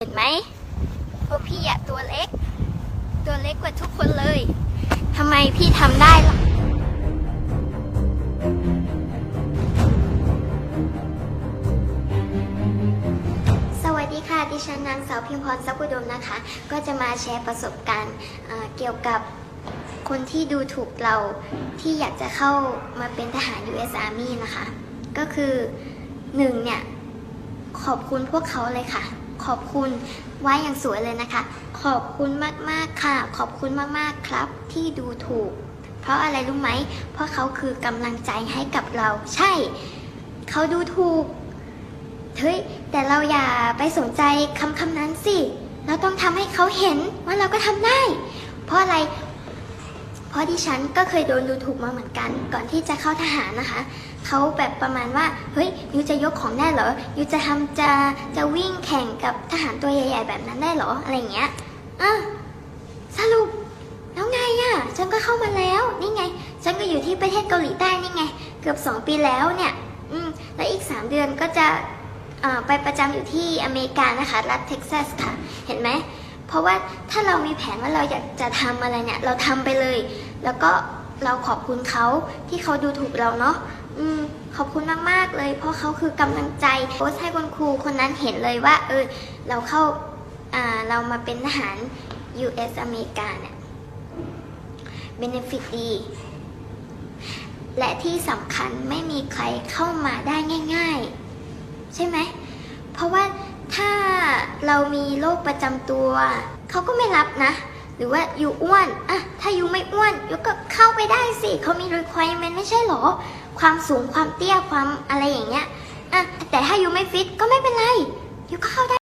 เห็นไหมพวกพี่อะตัวเล็ก ตัวเล็กกว่าทุกคนเลยทำไมพี่ทำได้ล่ะสวัสดีค่ะ ดิฉันนางสาวพิมพรทรัพย์อุดมนะคะ ก็จะมาแชร์ประสบการณ์เอ่อเกี่ยวกับคนที่ดูถูกเราที่อยากจะเข้ามาเป็นทหาร US Army นะคะ ก็คือหนึ่งเนี่ย ขอบคุณพวกเขาเลยค่ะ ขอบคุณไว้อย่างสวยเลยนะคะ ขอบคุณมากๆค่ะ ขอบคุณมากๆครับที่ดูถูก เพราะอะไรรู้ไหม เพราะเขาคือกำลังใจให้กับเรา ใช่ เขาดูถูก เฮ้ย แต่เราอย่าไปสนใจคำคำนั้นสิ เราต้องทำให้เขาเห็นว่าเราก็ทำได้ เพราะอะไร ราะดิฉันก็เคยโดนดูถูกมาเหมือนกัน ก่อนที่จะเข้าทหารนะคะ เขาแบบประมาณว่า เฮ้ยยูจะยกของได้เหรอยูจะทำจะจะวิ่งแข่งกับทหารตัวใหญ่ ๆ แบบนั้นได้เหรออะไรเงี้ยอะสรุปแล้วไงอะ่ะฉันก็เข้ามาแล้วนี่ไง ฉันก็อยู่ที่ประเทศเกาหลีใต้นี่ไง เกือบสองปีแล้วเนี่ย อืมแล้วอีกสามเดือนก็จะไปประจำอยู่ที่อเมริกานะคะ รัฐเท็กซัสค่ะ เห็นไหม เพราะว่าถ้าเรามีแผนว่าเราอยากจะทำอะไรเนี่ย เราทำไปเลย แล้วก็เราขอบคุณเขาที่เขาดูถูกเราเนาะอืมขอบคุณมากๆเลย เพราะเขาคือกำลังใจโพสให้คุณครูคนนั้นเห็นเลยว่า เออเราเข้าอ่าเรามาเป็นทหาร US อเมริกาเนี่ยเบนฟิตดี และที่สำคัญไม่มีใครเข้ามาได้ง่าย ๆ ใช่ไหม เพราะว่าถ้า เรามีโรคประจำตัว เขาก็ไม่รับนะ หรือว่าอยู่อ้วนอะถ้าอยู่ไม่อ้วนยูก็เข้าไปได้สิเขามี requirement ไม่ใช่หรอ ความสูงความเตี้ยความอะไรอย่างเงี้ยอะแต่ถ้าอยู่ไม่ฟิตก็ไม่เป็นไรยูก็เข้าได้